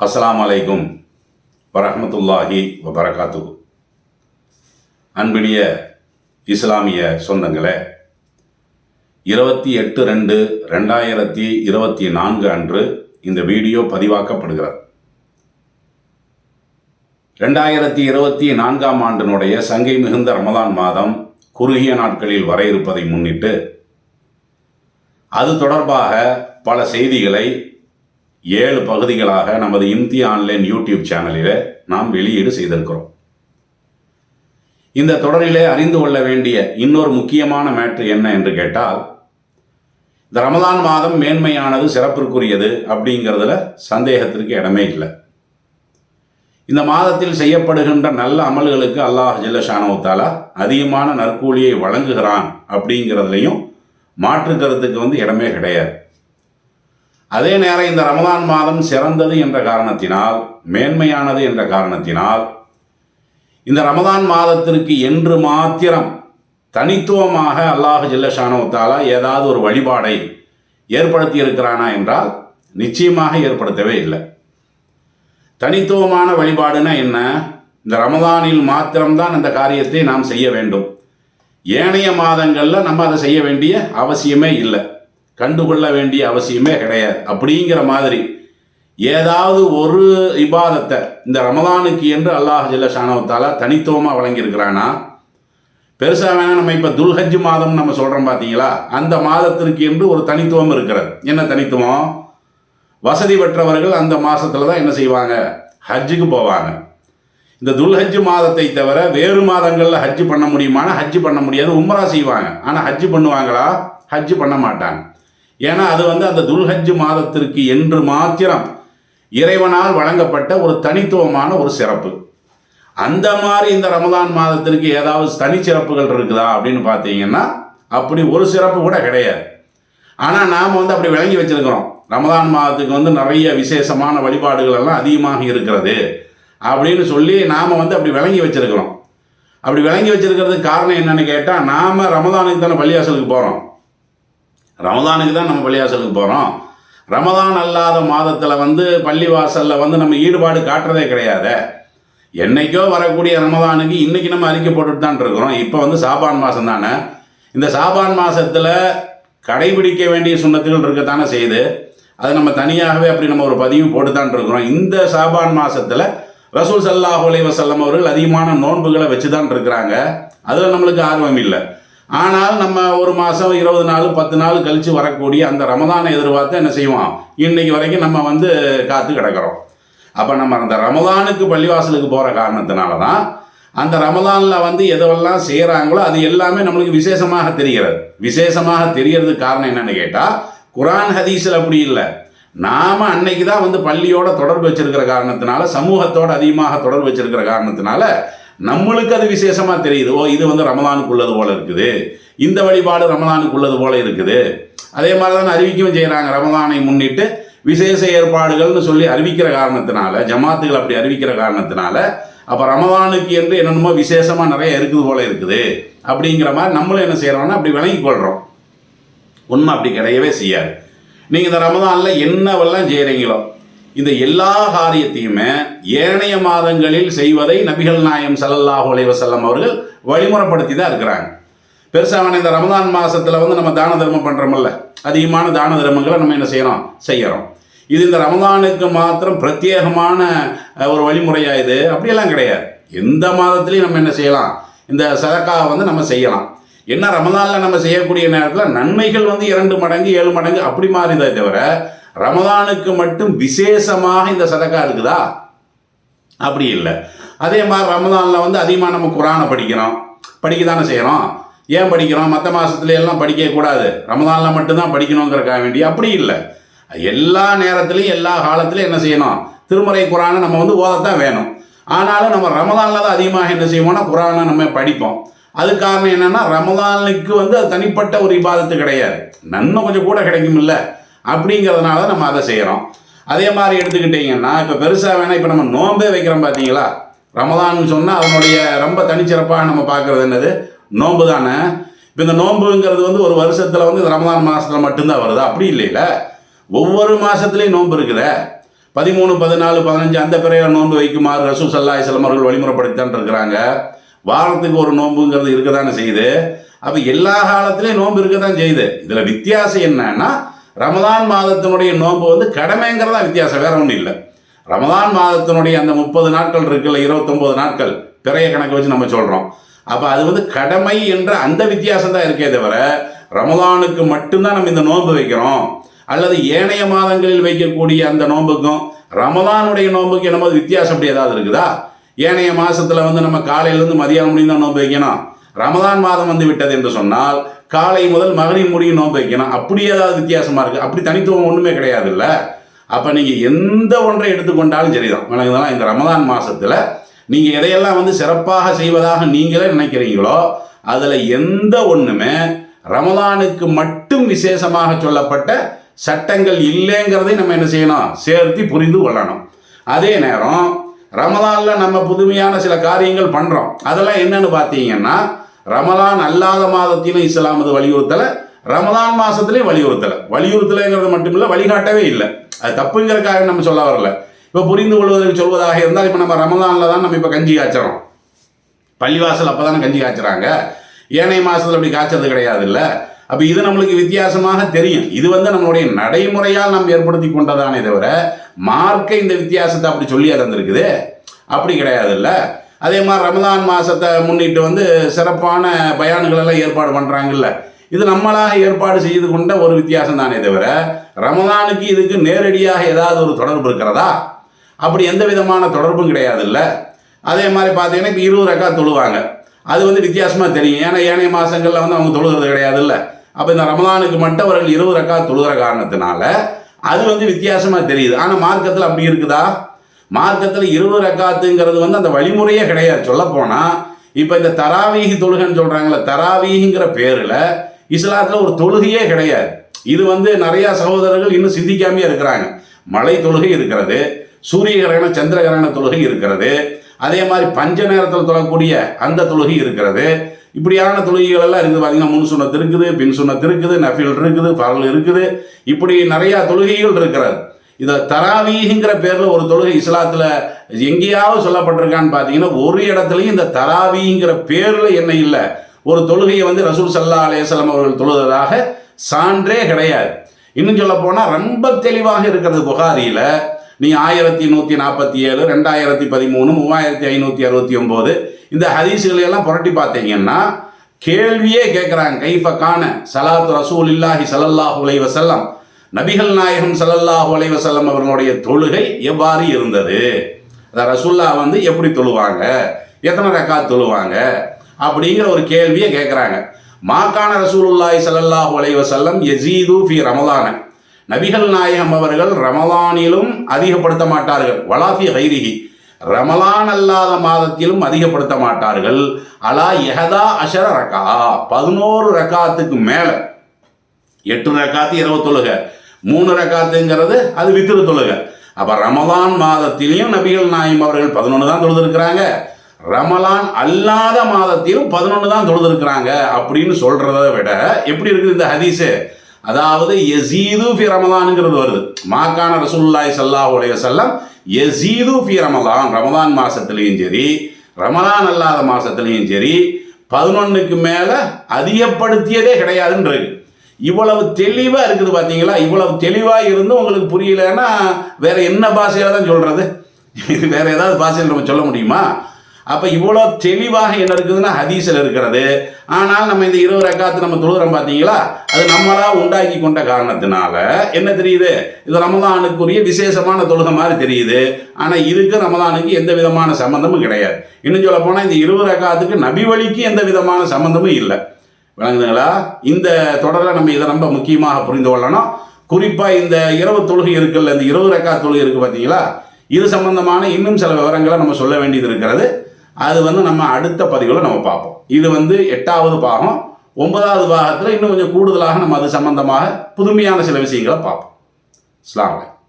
அஸ்லாம் அலைக்கும் வரஹ்மத்துல்லாஹி வபரகாத்து அன்பினிய இஸ்லாமிய சொந்தங்களே இருபத்தி எட்டு ரெண்டு ரெண்டாயிரத்தி இருபத்தி நான்கு அன்று இந்த வீடியோ பதிவாக்கப்படுகிறது. ரெண்டாயிரத்தி இருபத்தி நான்காம் ஆண்டினுடைய சங்கை மிகுந்த ரமதான் மாதம் குறுகிய நாட்களில் வர இருப்பதை முன்னிட்டு அது தொடர்பாக பல செய்திகளை ஏழு பகுதிகளாக நமது இம்தி ஆன்லைன் யூடியூப் சேனலில் நாம் வெளியீடு செய்திருக்கிறோம். இந்த தொடரிலே அறிந்து கொள்ள வேண்டிய இன்னொரு முக்கியமான மேட்ரு என்ன என்று கேட்டால் இந்த ரமதான் மாதம் மேன்மையானது சிறப்பிற்குரியது அப்படிங்கிறதுல சந்தேகத்திற்கு இடமே இல்லை. இந்த மாதத்தில் செய்யப்படுகின்ற நல்ல அமல்களுக்கு அல்லாஹ் ஜல்லஷானவுத்தாலா அதிகமான நற்கூலியை வழங்குகிறான் அப்படிங்கிறதுலையும் மாற்று கருத்துக்கு வந்து இடமே கிடையாது. அதே நேரம் இந்த ரமதான் மாதம் சிறந்தது என்ற காரணத்தினால் மேன்மையானது என்ற காரணத்தினால் இந்த ரமதான் மாதத்திற்கு என்று மாத்திரம் தனித்துவமாக அல்லாஹ் ஜில்லஷானவத்தாலா ஏதாவது ஒரு வழிபாடை ஏற்படுத்தி இருக்கிறானா என்றால் நிச்சயமாக ஏற்படுத்தவே இல்லை. தனித்துவமான வழிபாடுனா என்ன? இந்த ரமதானில் மாத்திரம்தான் அந்த காரியத்தை நாம் செய்ய வேண்டும். ஏனைய மாதங்களில் நம்ம அதை செய்ய வேண்டிய அவசியமே இல்லை. கண்டுகொள்ள வேண்டிய அவசியமே கிடையாது. அப்படிங்கிற மாதிரி ஏதாவது ஒரு இபாதத்தை இந்த ரமதானுக்கு என்று அல்லாஹ் ஜில்ல ஷானவத்தாலா தனித்துவமாக வழங்கியிருக்கிறானா? பெருசாக வேணால் நம்ம இப்போ துல்ஹஜ் மாதம் நம்ம சொல்கிறோம் பார்த்தீங்களா அந்த மாதத்திற்கு என்று ஒரு தனித்துவம் இருக்கிறது. என்ன தனித்துவம்? வசதி பெற்றவர்கள் அந்த மாதத்தில் தான் என்ன செய்வாங்க? ஹஜ்ஜுக்கு போவாங்க. இந்த துல்ஹஜ் மாதத்தை தவிர வேறு மாதங்களில் ஹஜ்ஜு பண்ண முடியுமானா ஹஜ்ஜு பண்ண முடியாது உம்ரா செய்வாங்க. ஆனால் ஹஜ்ஜு பண்ணுவாங்களா? ஹஜ்ஜு பண்ண மாட்டாங்க. ஏன்னா அது வந்து அந்த துல்ஹஜ் மாதத்திற்கு என்று மாத்திரம் இறைவனால் வழங்கப்பட்ட ஒரு தனித்துவமான ஒரு சிறப்பு. அந்த மாதிரி இந்த ரமதான் மாதத்திற்கு ஏதாவது தனிச்சிறப்புகள் இருக்குதா அப்படின்னு பார்த்தீங்கன்னா அப்படி ஒரு சிறப்பு கூட கிடையாது. ஆனால் நாம் வந்து அப்படி விளங்கி வச்சிருக்கிறோம். ரமதான் மாதத்துக்கு வந்து நிறைய விசேஷமான வழிபாடுகள் எல்லாம் அதிகமாக இருக்கிறது அப்படின்னு சொல்லி நாம் வந்து அப்படி விளங்கி வச்சிருக்கிறோம். அப்படி விளங்கி வச்சிருக்கிறதுக்கு காரணம் என்னன்னு கேட்டால் நாம் ரமதானுக்கு தானே பள்ளியாசலுக்கு போகிறோம் ரமதானுக்கு தான் நம்ம பள்ளியாசலுக்கு போகிறோம் ரமதான் அல்லாத மாதத்தில் வந்து பள்ளிவாசலில் வந்து நம்ம ஈடுபாடு காட்டுறதே கிடையாது. என்னைக்கோ வரக்கூடிய ரமதானுக்கு இன்றைக்கி நம்ம அறிக்கை போட்டுட்டு தான் இருக்கிறோம். இப்போ வந்து சாபான் மாதம் தானே. இந்த சாபான் மாதத்தில் கடைபிடிக்க வேண்டிய சுண்ணத்துகள் இருக்கத்தானே செய்யுது. அதை நம்ம தனியாகவே அப்படி நம்ம ஒரு பதிவு போட்டு தான் இருக்கிறோம். இந்த சாபான் மாதத்தில் ரசூல் சல்லாஹ் அலைவசல்லம் அவர்கள் அதிகமான நோன்புகளை வச்சு தான் இருக்கிறாங்க. அதில் நம்மளுக்கு ஆர்வம் இல்லை. ஆனால் நம்ம ஒரு மாதம் இருபது நாள் பத்து நாள் கழித்து வரக்கூடிய அந்த ரமதானை எதிர்பார்த்து என்ன செய்வோம்? இன்றைக்கு வரைக்கும் நம்ம வந்து காத்து கிடக்கிறோம். அப்போ நம்ம அந்த ரமதானுக்கு பள்ளிவாசலுக்கு போகிற காரணத்தினால தான் அந்த ரமதானில் வந்து எதுவெல்லாம் செய்கிறாங்களோ அது எல்லாமே நம்மளுக்கு விசேஷமாக தெரிகிறது. விசேஷமாக தெரியறதுக்கு காரணம் என்னென்னு கேட்டால் குரான் ஹதீஸில் அப்படி இல்லை. நாம் அன்னைக்கு தான் வந்து பள்ளியோட தொடர்பு வச்சிருக்கிற காரணத்தினால சமூகத்தோட அதிகமாக தொடர்பு வச்சிருக்கிற காரணத்தினால நம்மளுக்கு அது விசேஷமாக தெரியுது. ஓ இது வந்து ரமதானுக்கு உள்ளது போல் இருக்குது. இந்த வழிபாடு ரமதானுக்கு உள்ளது போல் இருக்குது. அதே மாதிரி தான் அறிவிக்கவும் செய்கிறாங்க ரமதானை முன்னிட்டு விசேஷ ஏற்பாடுகள்னு சொல்லி அறிவிக்கிற காரணத்தினால ஜமாத்துகள் அப்படி அறிவிக்கிற காரணத்தினால அப்போ ரமதானுக்கு என்று என்னென்னமோ விசேஷமாக நிறைய இருக்குது போல இருக்குது. அப்படிங்கிற மாதிரி நம்மளும் என்ன செய்கிறோம்னா அப்படி விளங்கி கொள்கிறோம் உண்மை அப்படி கிடையவே செய்யாது. நீங்கள் இந்த ரமதானில் என்னவெல்லாம் செய்கிறீங்களோ இந்த எல்லா காரியத்தையுமே ஏனைய மாதங்களில் செய்வதை நபிகள் நாயம் ஸல்லல்லாஹு அலைவசல்லம் அவர்கள் வழிமுறைப்படுத்தி தான் இருக்கிறாங்க. பெருசாக இந்த ரமதான் மாதத்தில் வந்து நம்ம தான தர்மம் பண்ணுறோமல்ல அதிகமான தான தர்மங்களை நம்ம என்ன செய்கிறோம் செய்கிறோம் இது இந்த ரமதானுக்கு மாத்திரம் பிரத்யேகமான ஒரு வழிமுறையாக இது? அப்படியெல்லாம் கிடையாது. எந்த மாதத்துலையும் நம்ம என்ன செய்யலாம்? இந்த சதக்காவை வந்து நம்ம செய்யலாம். என்ன ரமதானில் நம்ம செய்யக்கூடிய நேரத்தில் நன்மைகள் வந்து இரண்டு மடங்கு ஏழு மடங்கு அப்படி மாறிதே தவிர ரமதானுக்கு மட்டும் விசேஷமாக இந்த சதக்கா இருக்குதா? அப்படி இல்லை. அதே மாதிரி ரமதானில் வந்து அதிகமாக நம்ம குரானை படிக்கிறோம். படிக்க தானே செய்கிறோம் ஏன் படிக்கிறோம்? மற்ற மாதத்துல எல்லாம் படிக்கக்கூடாது ரமதானில் மட்டும்தான் படிக்கணுங்கிறக்காக வேண்டி. அப்படி இல்லை. எல்லா நேரத்துலையும் எல்லா காலத்துலையும் என்ன செய்யணும்? திருமறை குரானை நம்ம வந்து ஓதத்தான் வேணும். ஆனாலும் நம்ம ரமதானில் தான் அதிகமாக என்ன செய்வோம்னா குரானை நம்ம படிப்போம். அது காரணம் என்னென்னா ரமதானுக்கு வந்து அது தனிப்பட்ட ஒரு இபாதத்து கிடையாது. நன்மை கொஞ்சம் கூட கிடைக்கும் இல்லை அப்படிங்கிறதுனால நம்ம அதை செய்கிறோம் அதே மாதிரி எடுத்துக்கிட்டிங்கன்னா இப்போ பெருசாக வேணால் இப்போ நம்ம நோன்பே வைக்கிறோம் பார்த்தீங்களா ரமதான்னு சொன்னால் அதனுடைய ரொம்ப தனிச்சிறப்பாக நம்ம பார்க்குறது என்னது? நோன்பு தானே. இப்போ இந்த நோன்புங்கிறது வந்து ஒரு வருஷத்தில் வந்து இந்த ரமதான் மாதத்தில் மட்டும்தான் வருது. அப்படி இல்லைல்ல ஒவ்வொரு மாதத்துலேயும் நோன்பு இருக்குதே. பதிமூணு பதினாலு பதினஞ்சு அந்த பிறையில் நோன்பு வைக்குமாறு ரசூ சல்லா இஸ்லாம் அவர்கள் வழிமுறைப்படுத்தான் இருக்கிறாங்க. வாரத்துக்கு ஒரு நோன்புங்கிறது இருக்க தானே செய்யுது. அப்போ எல்லா காலத்துலேயும் நோன்பு இருக்க தான் செய்யுது. இதில் வித்தியாசம் என்னன்னா ரமதான் மாதத்தினுடைய நோன்பு வந்து கடமைங்கிறதா வித்தியாசம் வேற ஒன்றும் இல்லை. ரமதான் மாதத்தினுடைய அந்த முப்பது நாட்கள் இருக்குல்ல இருபத்தொம்போது நாட்கள் பிறைய கணக்கு வச்சு நம்ம சொல்கிறோம் அப்போ அது வந்து கடமை என்ற அந்த வித்தியாசம் தான் இருக்கே தவிர ரமதானுக்கு மட்டும்தான் நம்ம இந்த நோன்பு வைக்கிறோம். அல்லது ஏனைய மாதங்களில் வைக்கக்கூடிய அந்த நோன்புக்கும் ரமதானுடைய நோன்புக்கு என்னமோ வித்தியாசம் அப்படி ஏதாவது இருக்குதா? ஏனைய மாதத்தில் வந்து நம்ம காலையிலேருந்து மதியானம் முடியும் தான் நோன்பு வைக்கணும். ரமதான் மாதம் வந்து விட்டது என்று சொன்னால் காலை முதல் மகனின் முடியும் நோன்பு வைக்கணும். அப்படி ஏதாவது வித்தியாசமாக இருக்குது அப்படி தனித்துவம் ஒன்றுமே கிடையாது இல்லை அப்போ நீங்கள் எந்த ஒன்றை எடுத்துக்கொண்டாலும் சரிதான். வணங்குதலாம் இந்த ரமதான் மாதத்தில் நீங்கள் எதையெல்லாம் வந்து சிறப்பாக செய்வதாக நீங்களே நினைக்கிறீங்களோ அதில் எந்த ஒன்றுமே ரமதானுக்கு மட்டும் விசேஷமாக சொல்லப்பட்ட சட்டங்கள் இல்லைங்கிறதை நம்ம என்ன செய்யணும்? சேர்த்து புரிந்து கொள்ளணும். அதே நேரம் ரமதானில் நம்ம புதுமையான சில காரியங்கள் பண்ணுறோம் அதெல்லாம் என்னன்னு பார்த்தீங்கன்னா ரமலான் அல்லாத மாதத்திலும் இஸ்லாம் அது வலியுறுத்தலை. ரமலான் மாதத்துலேயும் வலியுறுத்தலை. வலியுறுத்தலைங்கிறது மட்டும் இல்லை வழிகாட்டவே இல்லை. அது தப்புங்கிறக்காக நம்ம சொல்ல வரல. இப்போ புரிந்து கொள்வதற்கு சொல்வதாக இருந்தால் இப்போ நம்ம ரமலானில் தான் நம்ம இப்போ கஞ்சி காய்ச்சறோம். பள்ளிவாசல் அப்போ தானே கஞ்சி காய்ச்சறாங்க. ஏனைய மாதத்தில் அப்படி காய்ச்சது கிடையாது இல்லை அப்போ இது நம்மளுக்கு வித்தியாசமாக தெரியும். இது வந்து நம்மளுடைய நடைமுறையால் நாம் ஏற்படுத்தி கொண்டதானே தவிர மார்க்கை இந்த வித்தியாசத்தை அப்படி சொல்லி தந்திருக்குது அப்படி கிடையாது இல்லை அதே மாதிரி ரமதான் மாதத்தை முன்னிட்டு வந்து சிறப்பான பயான்களெல்லாம் ஏற்பாடு பண்ணுறாங்கல்ல இது நம்மளாக ஏற்பாடு செய்து கொண்ட ஒரு வித்தியாசம் தானே தவிர ரமதானுக்கு இதுக்கு நேரடியாக ஏதாவது ஒரு தொடர்பு இருக்கிறதா? அப்படி எந்த விதமான தொடர்பும் கிடையாதுல்ல. அதே மாதிரி பார்த்தீங்கன்னா இப்போ இருபது ரக்கா தொழுவாங்க. அது வந்து வித்தியாசமாக தெரியும். ஏன்னா ஏனைய மாதங்களில் வந்து அவங்க தொழுகிறது கிடையாதுல்ல. அப்போ இந்த ரமதானுக்கு மட்டும் அவர்கள் இருபது ரக்கா தொழுகிற காரணத்தினால அது வந்து வித்தியாசமாக தெரியுது. ஆனால் மார்க்கத்தில் அப்படி இருக்குதா? மார்க்கத்தில் இருபது ரக்காத்துங்கிறது வந்து அந்த வழிமுறையே கிடையாது. சொல்லப்போனால் இப்போ இந்த தராவீகி தொழுகைன்னு சொல்கிறாங்களே தராவீகிங்கிற பேரில் இஸ்லாத்தில் ஒரு தொழுகையே கிடையாது. இது வந்து நிறையா சகோதரர்கள் இன்னும் சிந்திக்காமே இருக்கிறாங்க. மலை தொழுகை இருக்கிறது சூரிய கிரகண சந்திர கிரகண தொழுகை இருக்கிறது அதே மாதிரி பஞ்ச நேரத்தில் தொழக்கூடிய அந்த தொழுகை இருக்கிறது. இப்படியான தொழுகைகள் எல்லாம் இருக்குது பார்த்தீங்கன்னா முன் சுண்ணத்து இருக்குது பின் சுண்ணத்து இருக்குது நஃபில் இருக்குது பரல் இருக்குது. இப்படி நிறையா தொழுகைகள் இருக்கிறது. இதை தராவீகிங்கிற பேரில் ஒரு தொழுகை இஸ்லாத்தில் எங்கேயாவது சொல்லப்பட்டிருக்கான்னு பார்த்தீங்கன்னா ஒரு இடத்துலையும் இந்த தராவீங்கிற பேரில் என்ன இல்லை. ஒரு தொழுகையை வந்து ரசூல் சல்லா அலையம் அவர்கள் தொழுததாக சான்றே கிடையாது. இன்னும் சொல்ல போனால் ரொம்ப தெளிவாக இருக்கிறது புகாரியில் நீ ஆயிரத்தி நூற்றி நாற்பத்தி ஏழு ரெண்டாயிரத்தி பதிமூணு மூவாயிரத்தி ஐநூற்றி அறுபத்தி ஒம்பது இந்த ஹதீஸுகளையெல்லாம் புரட்டி பார்த்தீங்கன்னா கேள்வியே கேட்குறாங்க கைஃப காண சலாத்து ரசூல் இல்லாஹி சலல்லாஹு செல்லம் நபிகள் நாயகம் ஸல்லல்லாஹு அலைஹி அவர்களுடைய தொழுகை எவ்வாறு இருந்தது? ரசுல்லா வந்து எப்படி தொழுவாங்க? எத்தனை ரக்கா தொழுவாங்க? அப்படிங்கிற ஒரு கேள்வியை கேட்குறாங்க மாக்கான ரசூலுல்லாய் ஸல்லல்லாஹு அலைஹி எசீது ஃபி ரமலான. நபிகள் நாயகம் அவர்கள் ரமலானிலும் அதிகப்படுத்த மாட்டார்கள். வலாஃபி ஹைரிஹி ரமலான் அல்லாத மாதத்திலும் அதிகப்படுத்த மாட்டார்கள். அலா எஹதா அஷர ரக்கா. பதினோரு ரக்காத்துக்கு மேலே. எட்டு ரக்காத்து இரவு தொழுக. மூணு ரக்காத்துங்கிறது அது வித்திர தொழுகை. அப்போ ரமலான் மாதத்திலையும் நபிகள் நாயம் அவர்கள் பதினொன்று தான் தொழுதுருக்கிறாங்க. ரமலான் அல்லாத மாதத்திலும் பதினொன்று தான் தொழுதுருக்கிறாங்க அப்படின்னு சொல்கிறத விட எப்படி இருக்குது இந்த ஹதீஸு? அதாவது எசீது ஃபி ரமலானுங்கிறது வருது. மாக்கான ரசூல்லாய் சல்லாஹ் உலக செல்லம் எசீது ஃபி ரமலான். ரமலான் மாதத்துலேயும் சரி ரமலான் அல்லாத மாதத்துலேயும் சரி பதினொன்றுக்கு மேலே அதிகப்படுத்தியதே கிடையாதுன்றது இவ்வளவு தெளிவாக இருக்குது பார்த்தீங்களா இவ்வளவு தெளிவாக இருந்தும் உங்களுக்கு புரியலன்னா வேற என்ன பாஷையில் தான் சொல்கிறது இது வேற ஏதாவது பாஷையில் நம்ம சொல்ல முடியுமா? அப்போ இவ்வளோ தெளிவாக என்ன இருக்குதுன்னா ஹதீஸில் இருக்கிறது. ஆனால் நம்ம இந்த இருபது ரக்காத்து நம்ம தொழுகிறோம் பார்த்தீங்களா அது நம்மளா உண்டாக்கி கொண்ட காரணத்தினால என்ன தெரியுது? இது ரமதானுக்குரிய விசேஷமான தொழுகை மாதிரி தெரியுது. ஆனால் இதுக்கு ரமதானுக்கு எந்த விதமான சம்மந்தமும் கிடையாது. இன்னும் சொல்ல போனால் இந்த இருபது ரக்காத்துக்கு நபி வழிக்கு எந்த விதமான சம்மந்தமும் இல்லை. விளங்குதுங்களா? இந்த தொடரில் நம்ம இதை ரொம்ப முக்கியமாக புரிந்து கொள்ளணும். குறிப்பாக இந்த இரவு தொழுகை இருக்குல்ல இந்த இரவு ரக்கா தொழுகை இருக்குது பார்த்தீங்களா இது சம்பந்தமான இன்னும் சில விவரங்களை நம்ம சொல்ல வேண்டியது இருக்கிறது. அது வந்து நம்ம அடுத்த பதிவில் நம்ம பார்ப்போம். இது வந்து எட்டாவது பாகம். ஒன்பதாவது பாகத்தில் இன்னும் கொஞ்சம் கூடுதலாக நம்ம அது சம்பந்தமாக புதுமையான சில விஷயங்களை பார்ப்போம். அஸ்ஸலாமு